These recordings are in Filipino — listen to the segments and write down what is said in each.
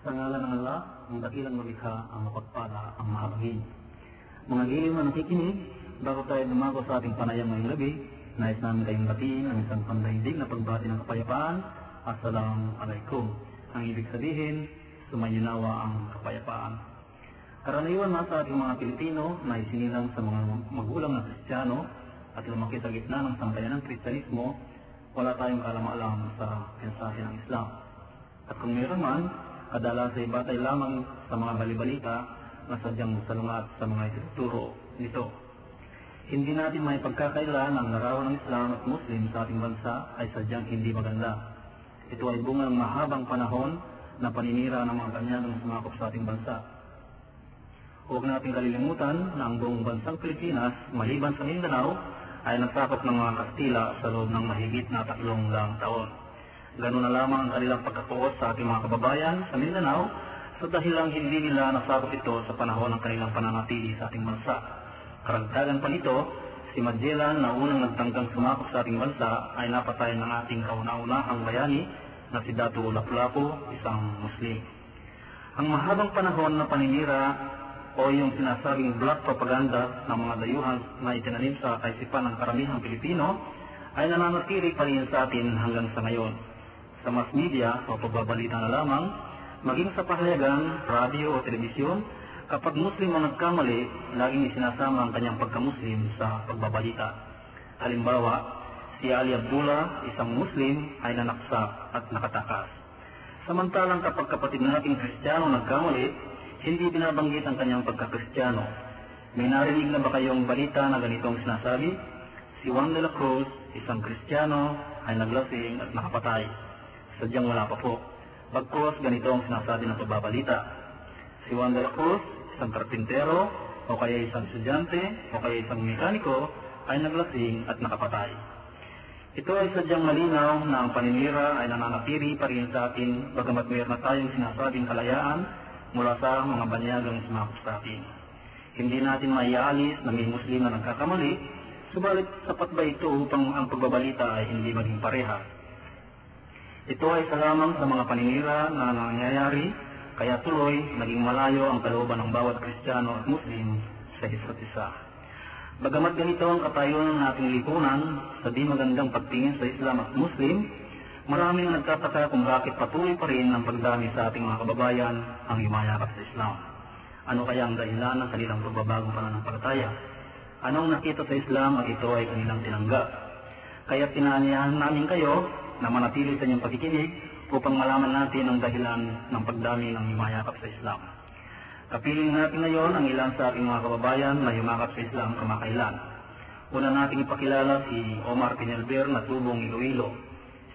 Sa ngalan ng Allah, ang dakilang malikha, ang mapagpala, ang mahabagin. Mga giliw na nakikinig, bago tayo dumago sa ating panayam ngayong gabi, nais namin kayong batiin ang isang pandaigdig na pagbati ng kapayapaan. Assalamu alaikum. Ang ibig sabihin, sumayunawa ang kapayapaan. Karaniwan na sa ating mga Pilipino na isinilang sa mga magulang na Kristiyano at lumaki sa gitna ng sambayan ng Kristyanismo, wala tayong kalam-alam sa mensahe ng Islam. At kung meron man, kadalasan ay batay lamang sa mga balibalita na sadyang salungat sa mga ituturo nito. Hindi natin may pagkakailan ang larawan ng Islam at Muslim sa ating bansa ay sadyang hindi maganda. Ito ay bunga ng mahabang panahon na paninira ng mga kanyagang sumakop sa ating bansa. Huwag nating kalilimutan na ang buong bansang Pilipinas, maliban sa Mindanao, ay nagsakop ng mga Kastila sa loob ng mahigit na tatlong lang taon. Ganun na lamang ang kanilang pagkatuos sa ating mga kababayan sa Mindanao sa dahilang hindi nila nasakop ito sa panahon ng kanilang pananatili sa ating bansa. Karagdagan pa nito, si Magellan na unang nagtanggang sumakop sa ating bansa ay napatay ng ating kauna-unahang bayani na si Dato Lapu-Lapu, isang Muslim. Ang mahabang panahon na paninira o yung sinasabing black propaganda ng mga dayuhan na itinanim sa kaisipan ng karamihang Pilipino ay nananatili pa rin sa atin hanggang sa ngayon. Sa mass media o pagbabalita na lamang, maging sa pahayagan, radio o telebisyon, kapag Muslim ang nagkamali, laging isinasama ang kanyang pagka-Muslim sa pagbabalita. Halimbawa, si Ali Abdullah, isang Muslim, ay nanaksak at nakatakas. Samantalang kapag kapatid nating Kristiyano nagkamali, hindi binabanggit ang kanyang pagkakristyano. May narinig na ba kayong balita na ganitong sinasabi? Si Juan de la Cruz, isang Kristiyano, ay naglasing at nakapatay. Sadyang wala pa po. Bagkos ganito ang sinasabi ng pagbabalita. Si Juan de la Cruz, isang karpintero, o kaya isang estudyante, o kaya isang mekaniko, ay naglasing at nakapatay. Ito ay sadyang malinaw na ang paninira ay nananatili pa rin sa atin bagamat mayroon na tayong sinasabing kalayaan mula sa mga banyagang sumakop sa atin. Hindi natin maialis na may Muslim na nagkakamali, subalit sapat ba ito upang ang pagbabalita ay hindi maging pareha? Ito ay isa lamang sa mga paninira na nangyayari, kaya tuloy naging malayo ang kalooban ng bawat Kristiyano at Muslim sa isa't isa. Bagamat ganito ang katayuan ng ating lipunan sa di magandang pagtingin sa Islam at Muslim, Maraming nagtataka kung bakit patuloy pa rin ang pagdami sa ating mga kababayan ang yumayakap sa Islam. Ano kaya ang dahilan ng kanilang pagbabagong pananampalataya? Anong nakita sa Islam at ito ay kanilang tinanggap? Kaya tinanyahan namin kayo na manatili sa inyong pakikinig upang malaman natin ang dahilan ng pagdami ng yumayakap sa Islam. Kapiling natin ngayon ang ilan sa ating mga kababayan na yumakap sa Islam kamakailan. Una nating ipakilala si Omar Pinelber na tubong Iloilo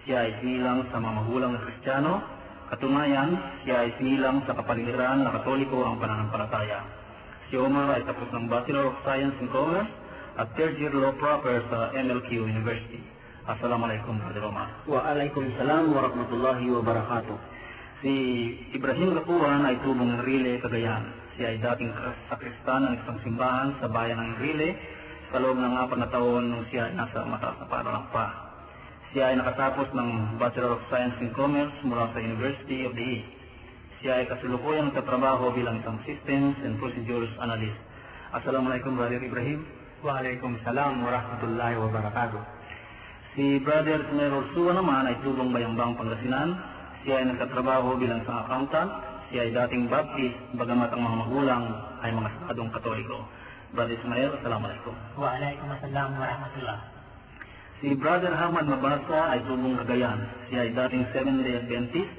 siya ay sinilang sa mga magulang na Kristiyano. Katunayan, siya ay sinilang sa kapaligiran na Katoliko ang pananampalataya. Si Omar ay tapos ng Bachelor of Science in Commerce at third year law proper sa MLQ University. Assalamualaikum. Waalaikumsalam warahmatullahi wabarakatuh. Si Ibrahim Rapuan ay tubong ng Rile, Cagayan. Siya ay dating sakristan ng isang simbahan sa bayan ng Rile sa loob ng apat na taon nung siya ay nasa mataas na paralang pa. Siya ay nakatapos ng Bachelor of Science in Commerce mula sa University of the East. Siya ay kasulukuyang nagtatrabaho bilang isang Systems and Procedures Analyst. Assalamualaikum, Brother Ibrahim. Waalaikumsalam warahmatullahi wabarakatuh. Si Brother Ursua naman ay tulong bayambang Pangasinan. Siya ay nagtatrabaho bilang isang accountant. Siya ay dating Baptist, bagamat ang mga magulang ay mga Estadong Katoliko. Brother Ismael, Assalamualaikum. Waalaikumsalam warahmatullahi Si Brother Ahmad Mabasa ay tubong Cagayan. Siya ay dating Seventh-day Adventist.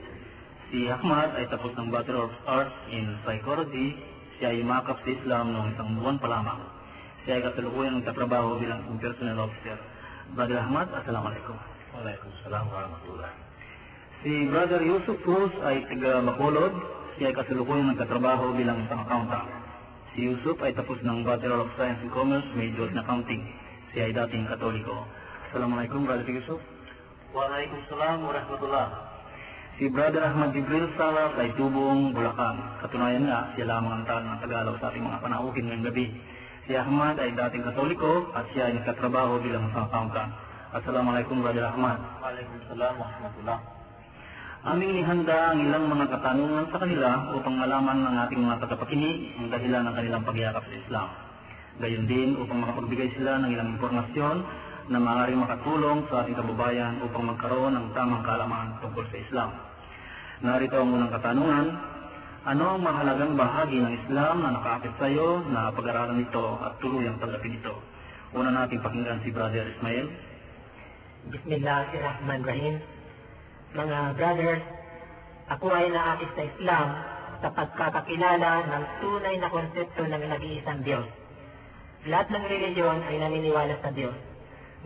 Si Ahmad ay tapos ng Bachelor of Arts in Psychology. Siya ay makap sa Islam noong isang buwan pa lamang. Siya ay kasalukuyang nagtatrabaho bilang personnel officer. Brother Ahmad, Assalamualaikum. Waalaikumsalam warahmatullah. Si Brother Yusuf Cruz ay taga Bacolod. Siya ay kasalukuyang nagtatrabaho bilang isang accountant. Si Yusuf ay tapos ng Bachelor of Science in Commerce, major in accounting. Siya ay dating katoliko. Assalamualaikum Brother Yusuf. Waalaikumsalam warahmatullah. Si Brother Ahmad Jibril Salas ay tubong Bulacan. Katunayan nga, siya lamang ang tal ng Tagalog sa ating mga panauhin ngayong gabi. Si Ahmad ay dating katoliko at siya ay nagkatrabaho bilang isang accountant. Assalamualaikum Brother Ahmad. Waalaikumsalam warahmatullah. Aming ihanda ang ilang mga katanungan sa kanila upang malaman ng ating mga tagapakinig ang dahilan ng kanilang pagyakap sa Islam. Gayon din upang makapagbigay sila ng ilang impormasyon na maaaring makatulong sa ating kababayan upang magkaroon ng tamang kaalaman tungkol sa Islam. Narito ang unang katanungan. Ano ang mahalagang bahagi ng Islam na nakaakit sa iyo na pag-aralan ito at tuluyang tanggapin ito? Una nating pakinggan si Brother Ismail. Bismillahirrahmanirrahim. Mga brothers, ako ay naakit sa Islam sa pagkakakilala ng tunay na konsepto ng nag-iisang Diyos. Lahat ng reliyon ay naniniwala sa Diyos.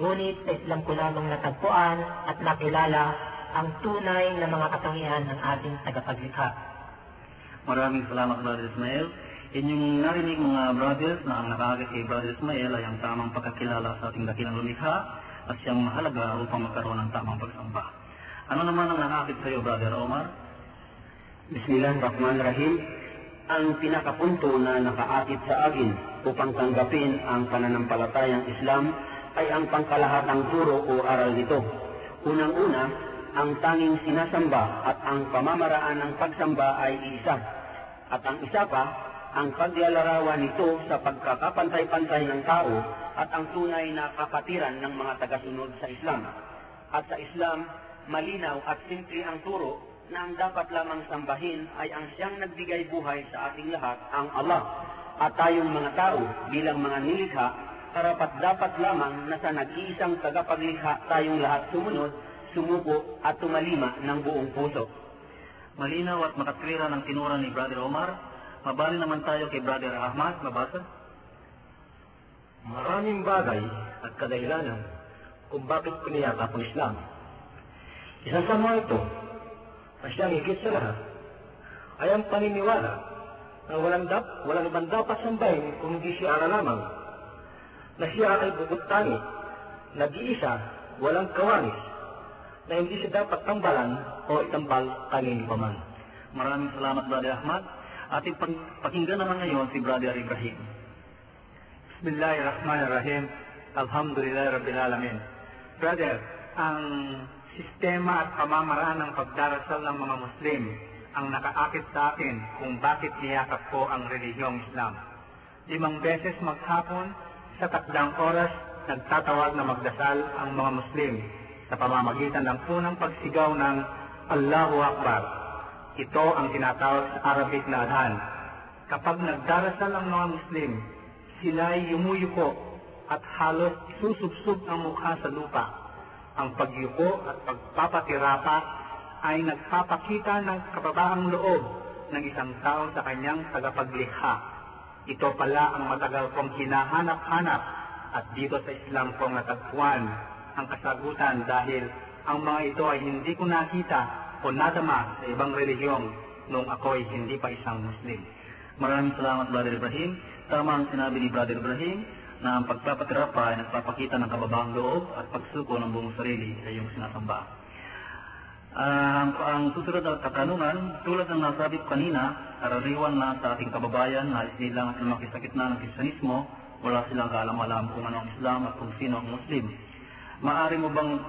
Ngunit sa Islam ko lamang natagpuan at nakilala ang tunay na mga katangian ng ating tagapaglikha. Maraming salamat, Brother Ismail. Inyong narinig mga brothers na ang nakakit kay Brother Ismail ay ang tamang pagkakilala sa ating dakilang lumikha at siyang mahalaga upang magkaroon ng tamang pagsamba. Ano naman ang nakakit sa iyo, Brother Omar? Bismillahirrahmanirrahim. Ang pinakapunto na nakaakit sa akin upang tanggapin ang pananampalatayang Islam ay ang pangkalahatang turo o aral nito. Unang-una, ang tanging sinasamba at ang pamamaraan ng pagsamba ay isa. At ang isa pa, ang paglalarawan nito sa pagkakapantay-pantay ng tao at ang tunay na kapatiran ng mga tagasunod sa Islam. At sa Islam, malinaw at simple ang turo na ang dapat lamang sambahin ay ang siyang nagbigay buhay sa ating lahat, ang Allah. At tayong mga tao bilang mga nilikha, karapat dapat lamang na sa nag-iisang tagapaglikha tayong lahat sumunod, sumuko at tumalima ng buong puso. Malinaw at makatwira ng tinura ni Brother Omar. Mabali naman tayo kay Brother Ahmad. Mabasa? Maraming bagay at kadahilanan kung bakit piniyakap ang Islam. Isa sa mga ito, na siyang higit sa lahat, ay ang paniniwala na walang, dap, walang ibang dapat sambahin kung hindi siya ara lamang, na siya ay bukod tangi, nag-iisa, walang kawanis, na hindi siya dapat tambalan o itambal kanino pa man. Maraming salamat, Brother Ahmad. Ating pakinggan naman ngayon si Brother Ibrahim. Bismillahirrahmanirrahim. Alhamdulillah Rabbil Alamin. Brother, ang sistema at pamamaraan ng pagdarasal ng mga Muslim ang nakaakit sa akin kung bakit niyakap ko ang relihiyong Islam. Limang beses maghapon sa takdang oras nagtatawag na magdasal ang mga Muslim sa pamamagitan ng unang pagsigaw ng Allahu Akbar. Ito ang tinatawag sa Arabic na adhan. Kapag nagdarasal ang mga Muslim, sila ay yumuyuko at halos isusubsub ang mukha sa lupa. Ang pagyuko at pagpapatirapa ay nagpapakita ng kababaang loob ng isang tao sa kanyang tagapaglikha. Ito pala ang matagal kong hinahanap-hanap at dito sa Islam ko natagpuan ang kasagutan dahil ang mga ito ay hindi ko nakita o nadama sa ibang relihiyon noong ako ay hindi pa isang Muslim. Maraming salamat, Brother Ibrahim. Tama ang sinabi ni Brother Ibrahim na ang pagpapatirapa ay nagpapakita ng kababang loob at pagsuko ng buong sarili sa iyong sinasamba. Ah, ang, ang susunod na katanungan, tulad ng nasabi ko kanina, karaniwan na sa ating kababayan na silang at lumaki sa gitna ng Kristiyanismo, wala silang kaalam-alam kung ano ang Islam at kung sino ang Muslim. Maari mo bang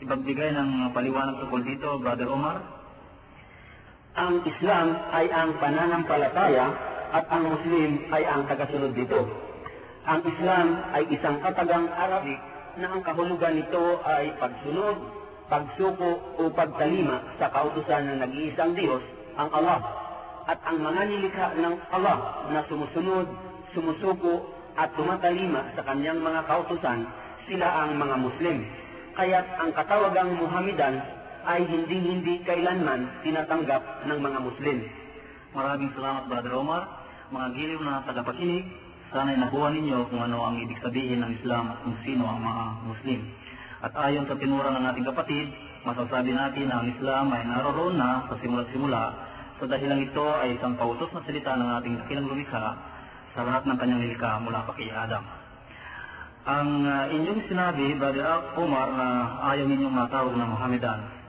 ipagbigay ng paliwanag tungkol dito, Brother Omar? Ang Islam ay ang pananampalataya at ang Muslim ay ang tagasunod dito. Ang Islam ay isang katagang Arabic na ang kahulugan nito ay pagsunod, pagsuko o pagtalima sa kautusan ng nag-iisang Diyos, ang Allah. At ang mga nilikha ng Allah na sumusunod, sumusuko at tumatalima sa kanyang mga kautusan, sila ang mga Muslim. Kaya't ang katawagang Muhammadan ay hindi-hindi kailanman tinatanggap ng mga Muslim. Maraming salamat, Brother Omar. Mga giliw na tagapakinig, sana'y nakuha ninyo kung ano ang ibig sabihin ng Islam at kung sino ang mga Muslim. At ayon sa tinura ng ating kapatid, masasabi natin na ang Islam ay naroon na sa simula-simula sa dahilang ito ay isang pautos na salita ng ating dakilang lumikha sa lahat ng kanyang nilikha mula pa kay Adam. Ang uh, inyong sinabi, Brother Omar, na ayaw ninyong matawag na Muhammadan